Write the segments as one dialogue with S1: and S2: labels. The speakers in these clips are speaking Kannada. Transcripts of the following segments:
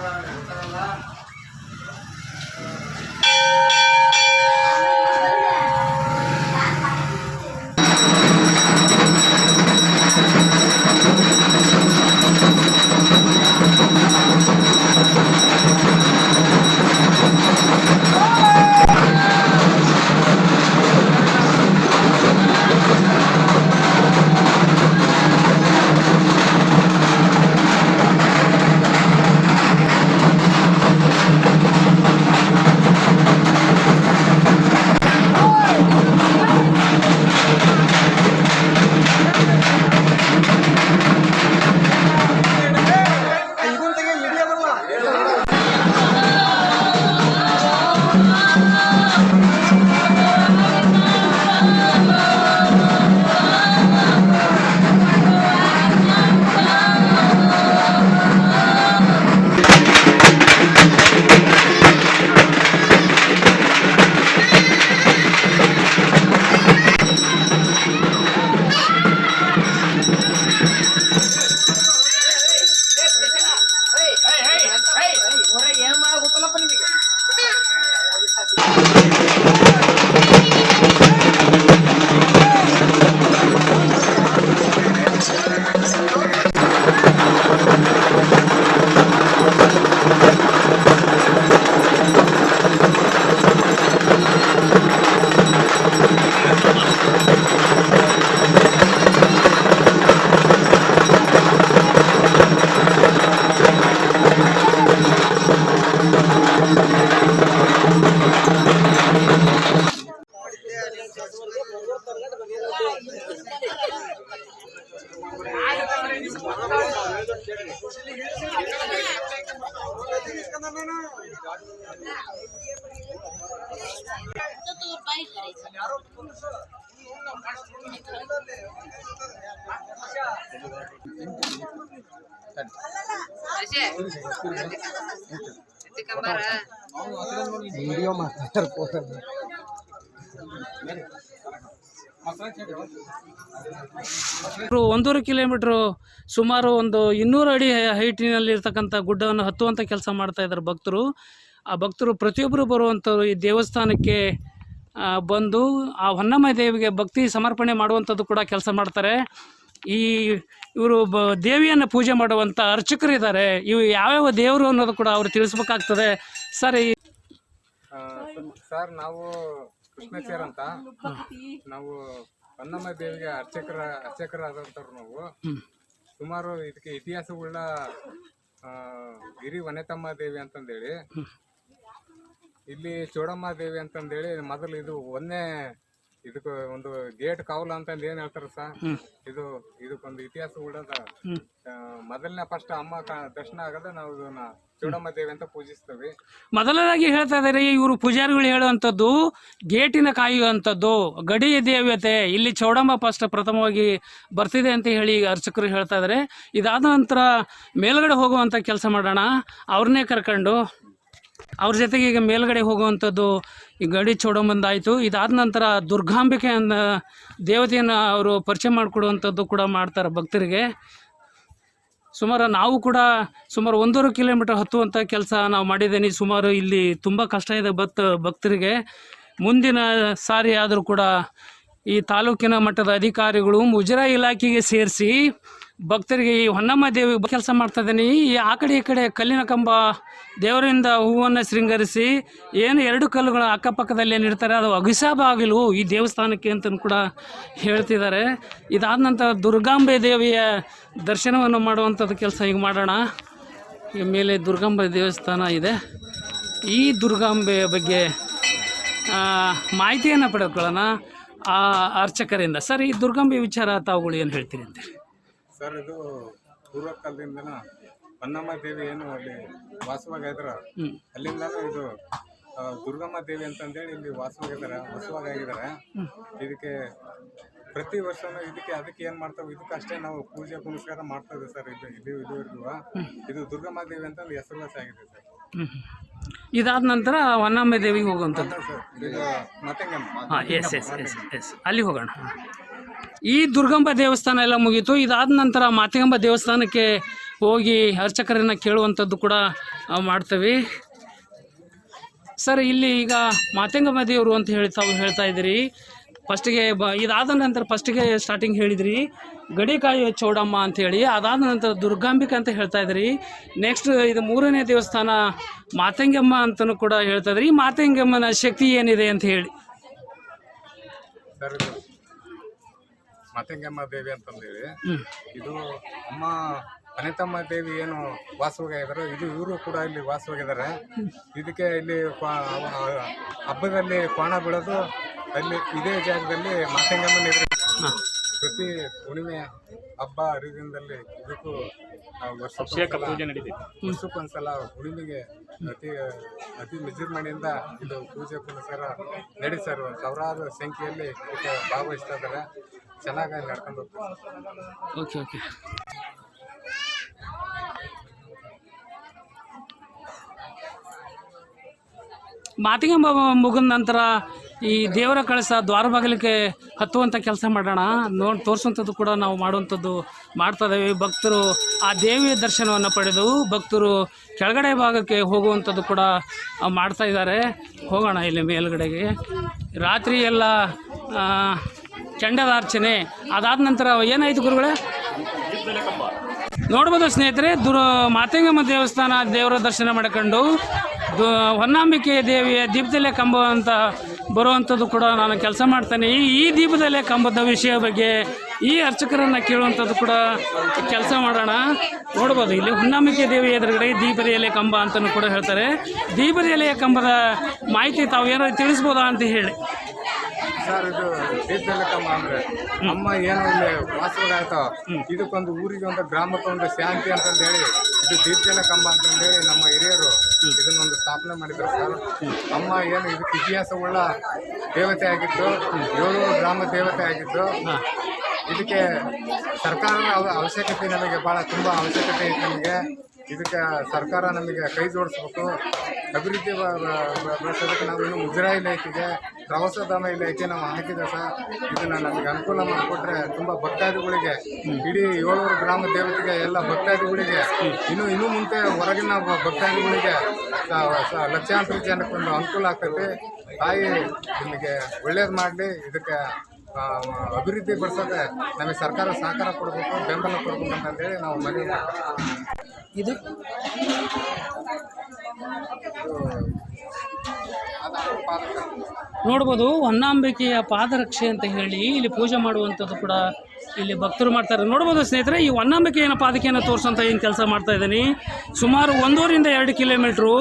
S1: para, para
S2: lá. ವಿಡಿಯೋ ಒಂದೂವರೆ ಕಿಲೋಮೀಟ್ರು ಸುಮಾರು ಒಂದು ಇನ್ನೂರು ಅಡಿ ಹೈಟಿನಲ್ಲಿ ಇರ್ತಕ್ಕಂಥ ಗುಡ್ಡವನ್ನು ಹತ್ತುವಂಥ ಕೆಲಸ ಮಾಡ್ತಾ ಇದ್ದಾರೆ ಭಕ್ತರು. ಆ ಭಕ್ತರು ಪ್ರತಿಯೊಬ್ಬರು ಬರುವಂಥವ್ರು ಈ ದೇವಸ್ಥಾನಕ್ಕೆ ಬಂದು ಆ ಹೊನ್ನಮ್ಮ ದೇವಿಗೆ ಭಕ್ತಿ ಸಮರ್ಪಣೆ ಮಾಡುವಂಥದ್ದು ಕೂಡ ಕೆಲಸ ಮಾಡ್ತಾರೆ. ಈ ಇವರು ಬ ದೇವಿಯನ್ನು ಪೂಜೆ ಮಾಡುವಂಥ ಅರ್ಚಕರು ಇದ್ದಾರೆ ಇವು ಯಾವ್ಯಾವ ದೇವರು ಅನ್ನೋದು ಕೂಡ ಅವ್ರು ತಿಳಿಸ್ಬೇಕಾಗ್ತದೆ. ಸರ್ ಈ
S3: ಸರ್ ನಾವು ಕೃಷ್ಣಚೇರ್ ಅಂತ. ನಾವು ಅನ್ನಮ್ಮ ದೇವಿಗೆ ಅರ್ಚಕರ ಅರ್ಚಕರಾದಂಥವ್ರು ನಾವು. ಸುಮಾರು ಇದಕ್ಕೆ ಇತಿಹಾಸವುಳ್ಳ ಗಿರಿ ವನೆತಮ್ಮ ದೇವಿ ಅಂತಂದೇಳಿ. ಇಲ್ಲಿ ಚೋಡಮ್ಮ ದೇವಿ ಅಂತಂದೇಳಿ ಮೊದಲು ಇದು ಒಂದೇ ಇದಕ್ಕೆ ಒಂದು ಗೇಟ್ ಕಾವಲು ಅಂತಂದು ಏನ್ ಹೇಳ್ತಾರ ಸರ್ ಇದು ಇದಕ್ಕೊಂದು ಇತಿಹಾಸ ಉಳ್ಳದ ಮೊದಲನೇ ಫಸ್ಟ್ ಅಮ್ಮ ದರ್ಶನ ಆಗದ ನಾವು ಇದನ್ನ ಚೂಡಮ್ಮ ದೇವಿ ಅಂತ ಪೂಜಿಸ್ತೇವೆ.
S2: ಮೊದಲನೇದಾಗಿ ಹೇಳ್ತಾ ಇದ್ದಾರೆ ಇವರು ಪೂಜಾರಿಗಳು ಹೇಳುವಂಥದ್ದು ಗೇಟಿನ ಕಾಯುವಂಥದ್ದು ಗಡಿ ದೇವತೆ ಇಲ್ಲಿ ಚೌಡಮ್ಮ ಫಸ್ಟ್ ಪ್ರಥಮವಾಗಿ ಬರ್ತಿದೆ ಅಂತ ಹೇಳಿ ಅರ್ಚಕರು ಹೇಳ್ತಾ ಇದ್ದಾರೆ ಇದಾದ ನಂತರ ಮೇಲ್ಗಡೆ ಹೋಗುವಂಥ ಕೆಲಸ ಮಾಡೋಣ ಅವ್ರನ್ನೇ ಕರ್ಕೊಂಡು ಅವ್ರ ಜೊತೆಗೆ ಈಗ ಮೇಲ್ಗಡೆ ಹೋಗುವಂಥದ್ದು ಈ ಗಡಿ ಚೋಡಂಬಂದಾಯಿತು ಇದಾದ ನಂತರ ದುರ್ಗಾಂಬಿಕೆ ಅನ್ನೋ ದೇವತೆಯನ್ನು ಅವರು ಪರಿಚಯ ಮಾಡಿಕೊಡುವಂಥದ್ದು ಕೂಡ ಮಾಡ್ತಾರೆ ಭಕ್ತರಿಗೆ. ಸುಮಾರು ನಾವು ಕೂಡ ಸುಮಾರು ಒಂದೂವರೆ ಕಿಲೋಮೀಟರ್ ಹತ್ತುವಂಥ ಕೆಲಸ ನಾವು ಮಾಡಿದ್ದೀನಿ. ಸುಮಾರು ಇಲ್ಲಿ ತುಂಬ ಕಷ್ಟ ಇದೆ ಭಕ್ತ, ಭಕ್ತರಿಗೆ. ಮುಂದಿನ ಸಾರಿ ಆದರೂ ಕೂಡ ಈ ತಾಲೂಕಿನ ಮಟ್ಟದ ಅಧಿಕಾರಿಗಳು ಮುಜರಾಯಿ ಇಲಾಖೆಗೆ ಸೇರಿಸಿ ಭಕ್ತರಿಗೆ ಈ ಹೊನ್ನಮ್ಮ ದೇವಿ ಕೆಲಸ ಮಾಡ್ತಾ ಇದ್ದೀನಿ. ಈ ಆ ಕಡೆ ಈ ಕಡೆ ಕಲ್ಲಿನ ಕಂಬ ದೇವರಿಂದ ಹೂವನ್ನು ಶೃಂಗರಿಸಿ ಏನು ಎರಡು ಕಲ್ಲುಗಳ ಅಕ್ಕಪಕ್ಕದಲ್ಲಿ ಏನು ಇಡ್ತಾರೆ, ಅದು ಅಗಿಸಬಾಗಿಲು ಈ ದೇವಸ್ಥಾನಕ್ಕೆ ಅಂತ ಕೂಡ ಹೇಳ್ತಿದ್ದಾರೆ. ಇದಾದ ನಂತರ ದುರ್ಗಾಂಬೆ ದೇವಿಯ ದರ್ಶನವನ್ನು ಮಾಡುವಂಥದ್ದು ಕೆಲಸ ಈಗ ಮಾಡೋಣ. ಈ ಮೇಲೆ ದುರ್ಗಾಂಬೆ ದೇವಸ್ಥಾನ ಇದೆ. ಈ ದುರ್ಗಾಂಬೆಯ ಬಗ್ಗೆ ಮಾಹಿತಿಯನ್ನು ಪಡೆದುಕೊಳ್ಳೋಣ ಆ ಅರ್ಚಕರಿಂದ. ಸರ್ ಈ ದುರ್ಗಾಂಬೆ ವಿಚಾರ ತಾವುಗಳು ಏನು ಹೇಳ್ತೀರಿ ಅಂತ
S3: ಸರ್ ಇದು ಪೂರ್ವ ಕಾಲದಿಂದನ ಹೊನ್ನಮ್ಮ ದೇವಿ ಏನು ಅಲ್ಲಿ ವಾಸವಾಗಿದ್ರ
S2: ಅಲ್ಲಿಂದ
S3: ಅಲ್ಲಿಂದನೂ ಇದು ಆ, ದುರ್ಗಮ್ಮ ದೇವಿ ಅಂತಂದೇಳಿ ಇಲ್ಲಿ ವಾಸವಾಗಿದ್ದಾರೆ ವಾಸವಾಗಿದ್ದಾರೆ ಇದಕ್ಕೆ ಪ್ರತಿ ವರ್ಷನೂ ಇದಕ್ಕೆ ಅದಕ್ಕೆ ಏನು ಮಾಡ್ತಾವೆ? ಇದಕ್ಕೆ ಅಷ್ಟೇ ನಾವು ಪೂಜೆ ಪುನಸ್ಕಾರ ಮಾಡ್ತಾ ಇದ್ದೀವಿ ಸರ್ ಇದು ಇದು ಇದುವರೆಗೂ. ಇದು ದುರ್ಗಮ್ಮ ದೇವಿ ಅಂತ ಹೆಸರುವಾಸಿ ಆಗಿದೆ ಸರ್.
S2: ಇದಾದ ನಂತರ ಹೊನ್ನಮ್ಮ ದೇವಿಗೆ ಹೋಗುವಂಥದ್ದು
S3: ಸರ್ ಇದು ಮತ್ತೆಂಗಮ್ಮ.
S2: ಹಾಂ ಎಸ್ ಎಸ್ ಎಸ್ ಎಸ್ ಅಲ್ಲಿ ಹೋಗೋಣ. ಈ ದುರ್ಗಂಬ ದೇವಸ್ಥಾನ ಎಲ್ಲ ಮುಗೀತು. ಇದಾದ ನಂತರ ಮಾತಿಗಂಬ ದೇವಸ್ಥಾನಕ್ಕೆ ಹೋಗಿ ಅರ್ಚಕರನ್ನು ಕೇಳುವಂಥದ್ದು ಕೂಡ ಮಾಡ್ತೀವಿ. ಸರ್, ಇಲ್ಲಿ ಈಗ ಮಾತೆಂಗಮ್ಮ ದೇವರು ಅಂತ ಹೇಳಿ ತಾವು ಹೇಳ್ತಾ ಇದ್ದೀರಿ. ಫಸ್ಟಿಗೆ ಬ, ಇದಾದ ನಂತರ ಫಸ್ಟಿಗೆ ಸ್ಟಾರ್ಟಿಂಗ್ ಹೇಳಿದ್ರಿ. ಗಡಿಕಾಯಿ ಚೌಡಮ್ಮ ಅಂಥೇಳಿ ಅದಾದ ನಂತರ ದುರ್ಗಾಂಬಿಕೆ ಅಂತ ಹೇಳ್ತಾ ಇದ್ರಿ ನೆಕ್ಸ್ಟ್ ಇದು ಮೂರನೇ ದೇವಸ್ಥಾನ ಮಾತಂಗಮ್ಮ ಅಂತಲೂ ಕೂಡ ಹೇಳ್ತಾ ಇದ್ರಿ ಮಾತಂಗಮ್ಮನ ಶಕ್ತಿ ಏನಿದೆ ಅಂತ ಹೇಳಿ.
S3: ಮತ್ತೆಂಗಮ್ಮ ದೇವಿ ಅಂತಂದೇಳಿ. ಇದು ಅಮ್ಮ ಅನಿತಮ್ಮ ದೇವಿ ಏನು ವಾಸವಾಗಿದ್ದಾರೆ ಇದು ಇವರು ಕೂಡ ಇಲ್ಲಿ ವಾಸವಾಗಿದ್ದಾರೆ ಇದಕ್ಕೆ ಇಲ್ಲಿ ಹಬ್ಬದಲ್ಲಿ ಕೋಣ ಬೀಳೋದು ಅಲ್ಲಿ ಇದೇ ಜಾಗದಲ್ಲಿ ಮಾತಂಗಮ್ಮನ ಪ್ರತಿ ಹುಣ್ಣಿಮೆ ಹಬ್ಬ ಹರಿದಿನದಲ್ಲಿ ಇದಕ್ಕೂ ವರ್ಷಕ್ಕೊಂದ್ಸಲ ಹುಣ್ಣಿಮೆಗೆ ಅತಿ ಅತಿ ವಿಜೃಂಭಣೆಯಿಂದ ಇದು ಪೂಜೆ ಪುನಸ್ಕಾರ ನಡೀತಾರೆ ಸರ್ ಸಾವಿರಾರು ಸಂಖ್ಯೆಯಲ್ಲಿ ಭಾಗವಹಿಸ್ತಾ ಇದ್ದಾರೆ. ಚೆನ್ನಾಗಿ ನಡ್ಕೊಂಡು
S2: ಓಕೆ ಓಕೆ. ಮಾತಿಗೆ ಮುಗಿದ ನಂತರ ಈ ದೇವರ ಕಳಸ ದ್ವಾರ ಬಾಗಿಲಿಗೆ ಹತ್ತುವಂಥ ಕೆಲಸ ಮಾಡೋಣ. ನೋಡಿ, ತೋರಿಸುವಂಥದ್ದು ಕೂಡ ನಾವು ಮಾಡುವಂಥದ್ದು ಮಾಡ್ತಾ ಇದ್ದೇವೆ. ಭಕ್ತರು ಆ ದೇವಿಯ ದರ್ಶನವನ್ನು ಪಡೆದು ಭಕ್ತರು ಕೆಳಗಡೆ ಭಾಗಕ್ಕೆ ಹೋಗುವಂಥದ್ದು ಕೂಡ ಮಾಡ್ತಾ ಇದ್ದಾರೆ. ಹೋಗೋಣ ಇಲ್ಲಿ ಮೇಲುಗಡೆಗೆ. ರಾತ್ರಿ ಎಲ್ಲ ಅರ್ಚನೆ ಅದಾದ ನಂತರ ಏನಾಯಿತು ಗುರುಗಳೇ? ನೋಡ್ಬೋದು ಸ್ನೇಹಿತರೆ, ದುರ ಮಾತಂಗಮ್ಮ ದೇವಸ್ಥಾನ ದೇವರ ದರ್ಶನ ಮಾಡ್ಕೊಂಡು ಹೊನ್ನಾಂಬಿಕೆ ದೇವಿಯ ದೀಪದಲ್ಲೇ ಕಂಬ ಅಂತ ಬರುವಂಥದ್ದು ಕೂಡ ನಾನು ಕೆಲಸ ಮಾಡ್ತೇನೆ. ಈ ಈ ದೀಪದಲ್ಲೇ ಕಂಬದ ವಿಷಯ ಬಗ್ಗೆ ಈ ಅರ್ಚಕರನ್ನು ಕೇಳುವಂಥದ್ದು ಕೂಡ ಕೆಲಸ ಮಾಡೋಣ. ನೋಡ್ಬೋದು, ಇಲ್ಲಿ ಹುನ್ನಾಮಿಕೆ ದೇವಿ ಎದುರುಗಡೆ ದೀಪದ ಎಲೆ ಕಂಬ ಅಂತಲೂ ಕೂಡ ಹೇಳ್ತಾರೆ. ದೀಪದ ಎಲೆಯ ಕಂಬದ ಮಾಹಿತಿ ತಾವು ಏನಾದ್ರು ತಿಳಿಸ್ಬೋದಾ ಅಂತ ಹೇಳಿ.
S3: ಸರ್, ಇದು ದೀಪದಲ್ಲಕ್ಕಮ್ಮ ಅಂದ್ರೆ ನಮ್ಮ ಏನು ಇಲ್ಲಿ ವಾಸವಾಗಾಯ್ತೋ ಇದಕ್ಕೊಂದು ಊರಿಗೆ ಒಂದು ಗ್ರಾಮಕ್ಕೆ ಒಂದು ಶಾಂತಿ ಅಂತಂದು ಹೇಳಿ ಇದು ದೀಪದಲ್ಲಿ ಕಂಬ ಅಂತಂದು ಹೇಳಿ ನಮ್ಮ ಹಿರಿಯರು ಇದನ್ನೊಂದು ಸ್ಥಾಪನೆ ಮಾಡಿದ್ರು ಸರ್ ಅಮ್ಮ ಏನು ಇದಕ್ಕೆ ಇತಿಹಾಸವುಳ್ಳ ದೇವತೆ ಆಗಿದ್ದು ಏಳು ಗ್ರಾಮ ದೇವತೆ ಆಗಿದ್ದು ಇದಕ್ಕೆ ಸರ್ಕಾರದ ಅವ- ಅವಶ್ಯಕತೆ ನಮಗೆ ಭಾಳ ತುಂಬ ಅವಶ್ಯಕತೆ ಐತೆ ನಮಗೆ. ಇದಕ್ಕೆ ಸರ್ಕಾರ ನಮಗೆ ಕೈ ಜೋಡಿಸ್ಬೇಕು. ಅಭಿವೃದ್ಧಿ ಬೆಳೆಸೋದಕ್ಕೆ ನಾವು ಇನ್ನು ಮುಜರಾಯಿ ಇಲಾಖೆಗೆ, ಪ್ರವಾಸೋದ್ಯಮ ಇಲಾಖೆ ನಾವು ಹಾಕಿದ ಸರ್. ಇದನ್ನು ನಮಗೆ ಅನುಕೂಲ ಮಾಡಿಕೊಟ್ರೆ ತುಂಬ ಭಕ್ತಾದಿಗಳಿಗೆ, ಇಡೀ ಏಳೂರು ಗ್ರಾಮ ದೇವತೆಗೆ ಎಲ್ಲ ಭಕ್ತಾದಿಗಳಿಗೆ, ಇನ್ನು ಇನ್ನು ಮುಂದೆ ಹೊರಗಿನ ಭಕ್ತಾದಿಗಳಿಗೆ ಲಕ್ಷಾಂತರ ಜನಕ್ಕೆ ಒಂದು ಅನುಕೂಲ ಆಗ್ತೈತಿ. ತಾಯಿ ನಿಮಗೆ ಒಳ್ಳೇದು ಮಾಡಲಿ. ಇದಕ್ಕೆ ಅಭಿವೃದ್ಧಿ ಪಡಿಸೋಕೆ ನಮಗೆ ಸರ್ಕಾರ ಸಹಕಾರ ಕೊಡಬೇಕು ಬೆಂಬಲ ಕೊಡಬೇಕು ಅಂತಂದೇಳಿ ನಾವು ಮನವಿ ಮಾಡ್ತೀವಿ.
S2: ಇದು ನೋಡ್ಬೋದು, ಹೊನ್ನಾಂಬಿಕೆಯ ಪಾದರಕ್ಷೆ ಅಂತ ಹೇಳಿ ಇಲ್ಲಿ ಪೂಜೆ ಮಾಡುವಂಥದ್ದು ಕೂಡ ಇಲ್ಲಿ ಭಕ್ತರು ಮಾಡ್ತಾರೆ. ನೋಡ್ಬೋದು ಸ್ನೇಹಿತರೆ, ಈ ಹೊನ್ನಾಂಬಿಕೆಯ ಪಾದಕೆಯನ್ನು ತೋರಿಸೋಂಥ ಏನು ಕೆಲಸ ಮಾಡ್ತಾ ಇದ್ದೀನಿ. ಸುಮಾರು ಒಂದೂರಿಂದ ಎರಡು ಕಿಲೋಮೀಟ್ರು,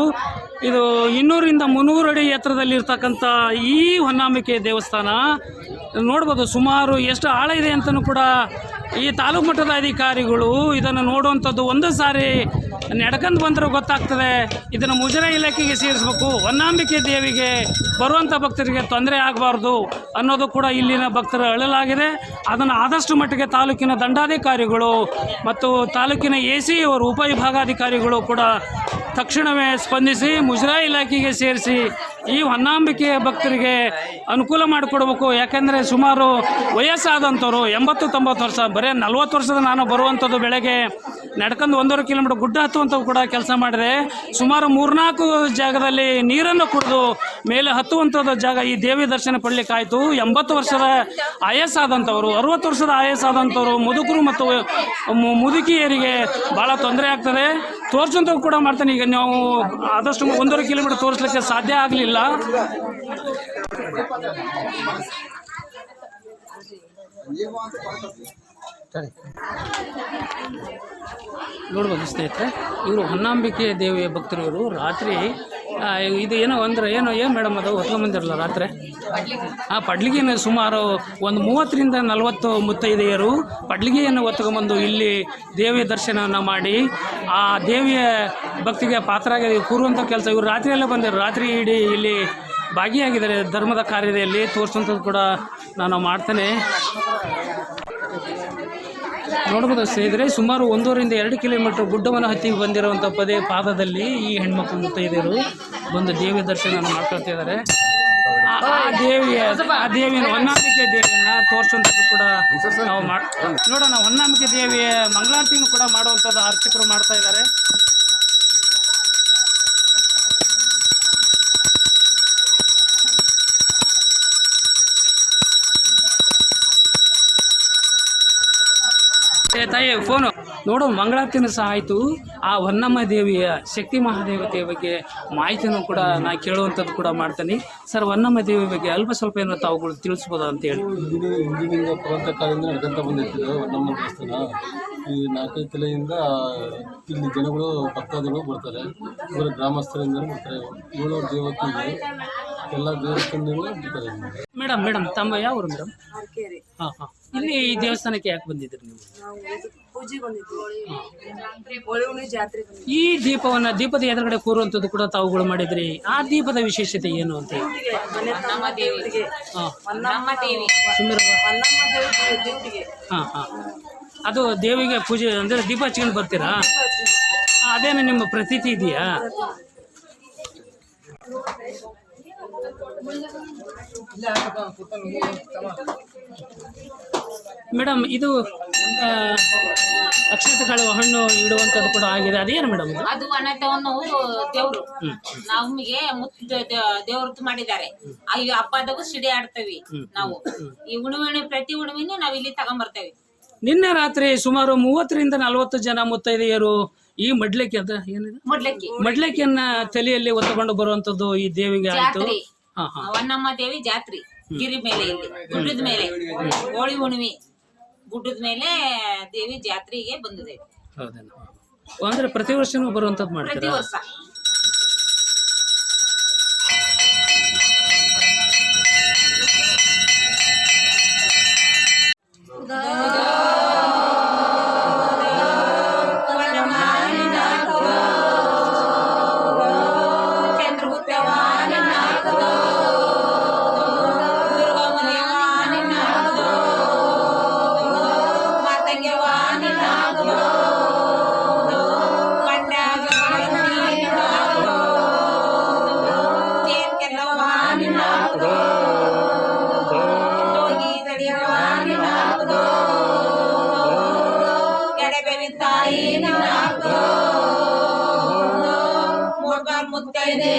S2: ಇದು ಇನ್ನೂರಿಂದ ಮುನ್ನೂರು ಅಡಿ ಎತ್ತರದಲ್ಲಿರ್ತಕ್ಕಂಥ ಈ ಹೊನ್ನಾಂಬಿಕೆ ದೇವಸ್ಥಾನ. ನೋಡ್ಬೋದು, ಸುಮಾರು ಎಷ್ಟು ಆಳ ಇದೆ ಅಂತಲೂ ಕೂಡ ಈ ತಾಲೂಕು ಮಟ್ಟದ ಅಧಿಕಾರಿಗಳು ಇದನ್ನು ನೋಡುವಂಥದ್ದು ಒಂದು ಸಾರಿ ನಡ್ಕೊಂಡು ಬಂದರೂ ಗೊತ್ತಾಗ್ತದೆ. ಇದನ್ನು ಮುಜರಾಯಿ ಇಲಾಖೆಗೆ ಸೇರಿಸಬೇಕು. ಹೊನ್ನಾಂಬಿಕೆ ದೇವಿಗೆ ಬರುವಂಥ ಭಕ್ತರಿಗೆ ತೊಂದರೆ ಆಗಬಾರ್ದು ಅನ್ನೋದು ಕೂಡ ಇಲ್ಲಿನ ಭಕ್ತರ ಅಳಲಾಗಿದೆ. ಅದನ್ನು ಆದಷ್ಟು ಮಟ್ಟಿಗೆ ತಾಲೂಕಿನ ದಂಡಾಧಿಕಾರಿಗಳು ಮತ್ತು ತಾಲೂಕಿನ ಎ ಸಿ ಅವರು ಉಪವಿಭಾಗಾಧಿಕಾರಿಗಳು ಕೂಡ ತಕ್ಷಣವೇ ಸ್ಪಂದಿಸಿ ಮುಜರಾಯಿ ಇಲಾಖೆಗೆ ಸೇರಿಸಿ ಈ ಹೊನ್ನಾಂಬಿಕೆಯ ಭಕ್ತರಿಗೆ ಅನುಕೂಲ ಮಾಡಿಕೊಡ್ಬೇಕು. ಯಾಕೆಂದರೆ ಸುಮಾರು ವಯಸ್ಸಾದಂಥವ್ರು ಎಂಬತ್ತು ತೊಂಬತ್ತು ವರ್ಷ, ಬರೀ ನಲ್ವತ್ತು ವರ್ಷದ ನಾನು ಬರುವಂಥದ್ದು ಬೆಳಗ್ಗೆ ನಡ್ಕೊಂಡು ಒಂದೂವರೆ ಕಿಲೋಮೀಟರ್ ಗುಡ್ಡ ಹತ್ತುವಂಥವು ಕೂಡ ಕೆಲಸ ಮಾಡಿದೆ ಸುಮಾರು ಮೂರ್ನಾಲ್ಕು ಜಾಗದಲ್ಲಿ ನೀರನ್ನು ಕುಡಿದು ಮೇಲೆ ಹತ್ತುವಂಥದ್ದು ಜಾಗ ಈ ದೇವಿ ದರ್ಶನ ಪಡಲಿಕ್ಕಾಯಿತು. ಎಂಬತ್ತು ವರ್ಷದ ಆಯಸ್ಸಾದಂಥವರು, ಅರುವತ್ತು ವರ್ಷದ ಆಯಸ್ಸಾದಂಥವರು, ಮುದುಕರು ಮತ್ತು ಮುದುಕಿಯರಿಗೆ ಭಾಳ ತೊಂದರೆ ಆಗ್ತದೆ. ತೋರಿಸೋಂಥವು ಕೂಡ ಮಾಡ್ತಾನೆ. ಈಗ ನಾವು ಆದಷ್ಟು ಒಂದೂವರೆ ಕಿಲೋಮೀಟರ್ ತೋರಿಸ್ಲಿಕ್ಕೆ ಸಾಧ್ಯ ಆಗಲಿಲ್ಲ. ఉందా?
S1: ಸರಿ
S2: ನೋಡ್ಬೋದು ಸ್ನೇಹಿತರೆ, ಇವರು ಹೊನ್ನಾಂಬಿಕೆ ದೇವಿಯ ಭಕ್ತರು ಇವರು ರಾತ್ರಿ ಇದು ಏನೋ ಅಂದ್ರೆ ಏನೋ, ಏನು ಮೇಡಮ್ ಅದು? ಹೊತ್ಕೊಂಬಂದಿರಲ್ಲ ರಾತ್ರಿ? ಆ ಪಡ್ಲಿಗೆನ ಸುಮಾರು ಒಂದು ಮೂವತ್ತರಿಂದ ನಲವತ್ತು ಮುತ್ತೈದೆಯರು ಪಡ್ಲಿಗೆಯನ್ನು ಹೊತ್ಕೊಂಬಂದು ಇಲ್ಲಿ ದೇವಿಯ ದರ್ಶನವನ್ನು ಮಾಡಿ, ಆ ದೇವಿಯ ಭಕ್ತಿಗೆ ಪಾತ್ರರಾಗಿ ಕೂರುವಂಥ ಕೆಲಸ ಇವರು ರಾತ್ರಿಯಲ್ಲೇ ಬಂದಿರು. ರಾತ್ರಿ ಇಡೀ ಇಲ್ಲಿ ಭಾಗಿಯಾಗಿದ್ದಾರೆ. ಧರ್ಮದ ಕಾರ್ಯದಲ್ಲಿ ತೋರಿಸುವಂಥದ್ದು ಕೂಡ ನಾನು ಮಾಡ್ತೇನೆ. ನೋಡ್ಬೋದು ಸ್ನೇಹಿತರೆ, ಸುಮಾರು ಒಂದೂವರಿಂದ ಎರಡು ಕಿಲೋಮೀಟರ್ ಗುಡ್ಡವನ್ನು ಹತ್ತಿ ಬಂದಿರುವಂಥ ಪದೇ ಪಾದದಲ್ಲಿ ಈ ಹೆಣ್ಮಕ್ಳು ಮುತ್ತೈದೆಯರು ಬಂದು ದೇವಿ ದರ್ಶನ ಮಾಡ್ಕೊಳ್ತಿದ್ದಾರೆ ಆ- ಆ ದೇವಿಯ ಆ ದೇವಿಯ ಹೊನ್ನಾಂಬಿಕೆ ದೇವಿಯನ್ನ ತೋರಿಸುವಂಥದ್ದು ಕೂಡ ನಾವು ಮಾಡ್ ನೋಡೋಣ, ಹೊನ್ನಾಂಬಿಕೆ ದೇವಿಯ ಮಂಗಳಾರತಿಯನ್ನು ಕೂಡ ಮಾಡುವಂಥದ್ದು ಅರ್ಚಕರು ಮಾಡ್ತಾ ಇದ್ದಾರೆ. ಏ ತಾಯಿ ಫೋನು. ನೋಡು ಮಂಗಳಾರತಿನೂ ಸಹ ಆಯಿತು. ಆ ಹೊನ್ನಮ್ಮ ದೇವಿಯ ಶಕ್ತಿ ಮಹಾದೇವತೆಯ ಬಗ್ಗೆ ಮಾಹಿತಿನೂ ಕೂಡ ನಾ ಕೇಳುವಂಥದ್ದು ಕೂಡ ಮಾಡ್ತೀನಿ. ಸರ್ ಹೊನ್ನಮ್ಮ ದೇವಿಯ ಬಗ್ಗೆ ಅಲ್ಪ ಸ್ವಲ್ಪ ಏನೋ ತಾವುಗಳು ತಿಳಿಸ್ಬೋದು ಅಂತೇಳಿ
S4: ಹಿಂದಿನ ಹಿಂದಿನಿಂದ ಪುರಾತನ ಕಾಲದಿಂದ ನಡ್ಕೊಂತ ಬಂದಿರ್ತದೆ ಹೊನ್ನಮ್ಮ ದೇವಸ್ಥಾನ. ಈ ನಾಲ್ಕೈದು ತಲೆಯಿಂದ ಇಲ್ಲಿ ಜನಗಳು ಭಕ್ತಾದಿಗಳು ಬರ್ತಾರೆ. ಇವರ ಗ್ರಾಮಸ್ಥರಿಂದ ಬರ್ತಾರೆ. ಏಳು ದೇವತೆ ಎಲ್ಲ ದೇವಸ್ಥಾನದಿಂದ ಬರ್ತಾರೆ.
S2: ಮೇಡಮ್ ಮೇಡಮ್ ತಮ್ಮ ಯಾವ ಊರು ಮೇಡಮ್?
S5: ಅರ್ಕೆರೆ
S2: ಹಾಂ ಹಾಂ. ಇಲ್ಲಿ ಈ ದೇವಸ್ಥಾನಕ್ಕೆ ಯಾಕೆ ಬಂದಿದ್ರಿ ನೀವು?
S5: ನಾವು ಇದು ಪೂಜೆ ಬಂದಿದ್ವಿ. ಹೋಳಿ ಹುಣ್ಣಿ ಜಾತ್ರೆ ಬಂದಿದ್ವಿ.
S2: ಈ ದೀಪವನ್ನ ದೀಪದ ಎದುರುಗಡೆ ಕೂರುವಂತದ್ದು ಕೂಡ ತಾವುಗಳು ಮಾಡಿದ್ರಿ. ಆ ದೀಪದ ವಿಶೇಷತೆ ಏನು ಅಂತ? ಹೇಳಿ
S5: ಮನೆ ತಮ್ಮ ದೇವರಿಗೆ.
S2: ಹಾಂ.
S5: ಹೊನ್ನಮ್ಮ ದೇವಿ.
S2: ಸುಮ್ಮನೆ
S5: ಹೊನ್ನಮ್ಮ ದೇವಿ ದೇವರಿಗೆ.
S2: ಹಾಂ ಹಾಂ. ಅದು ದೇವಿಗೆ ಪೂಜೆ ಅಂದ್ರೆ ದೀಪ ಹಚ್ಕೊಂಡು ಬರ್ತೀರಾ? ಅದೇನು ನಿಮ್ಮ ಪ್ರತೀತಿ ಇದೆಯಾ? ಮೇಡಮ್ ಇದು ಅಕ್ಷತೆಗಳು ಹಣ್ಣು ಇಡುವಂತದ್ದು ಕೂಡ ಆಗಿದೆ. ಅದೇನು ಮೇಡಮ್
S6: ಅದು ಅನಾಥವನ್ನು ದೇವ್ರು. ನಮಗೆ ಮುತ್ತು ದೇವ್ರದ್ದು ಮಾಡಿದ್ದಾರೆ. ಅಲ್ಲಿ ಹಬ್ಬದಾಗೂ ಸಿಡಿ ಆಡ್ತೇವಿ ನಾವು. ಈ ಉಣಿವೆ ಪ್ರತಿ ಉಣಿವೆನೂ ನಾವ್ ಇಲ್ಲಿ ತಗೊಂಬರ್ತೇವೆ.
S2: ನಿನ್ನೆ ರಾತ್ರಿ ಸುಮಾರು ಮೂವತ್ತರಿಂದ ನಲವತ್ತು ಜನ ಮುತ್ತೈದೆಯರು ಈ ಮಡ್ಲಕ್ಕಿ ಅಂತ ಏನಿದೆ? ಮಡ್ಲಕ್ಕಿಯನ್ನ ತಲೆಯಲ್ಲಿ ಹೊತ್ತುಕೊಂಡು ಬರುವಂತದ್ದು ಈ ದೇವಿಗೆ ಆಯ್ತು.
S6: ವನ್ನಮ್ಮ ದೇವಿ ಜಾತ್ರೆ ಗಿರಿ ಮೇಲೆ ಇಲ್ಲಿ ಗುಡ್ಡದ ಮೇಲೆ. ಹೋಳಿ ಹುಣ್ಣಿಮೆ ಗುಡ್ಡದ ಮೇಲೆ ದೇವಿ ಜಾತ್ರೆಗೆ ಬಂದಿದೆ
S2: ಹೌದೇನು. ಅಂದ್ರೆ ಪ್ರತಿ ವರ್ಷನೂ ಬರುವಂತದ್ದು
S6: ಪ್ರತಿ
S2: ಮಾಡ್ತೀರಾ
S6: ವರ್ಷ. ತಾಯಿ ಮುತ್ತೈದೆ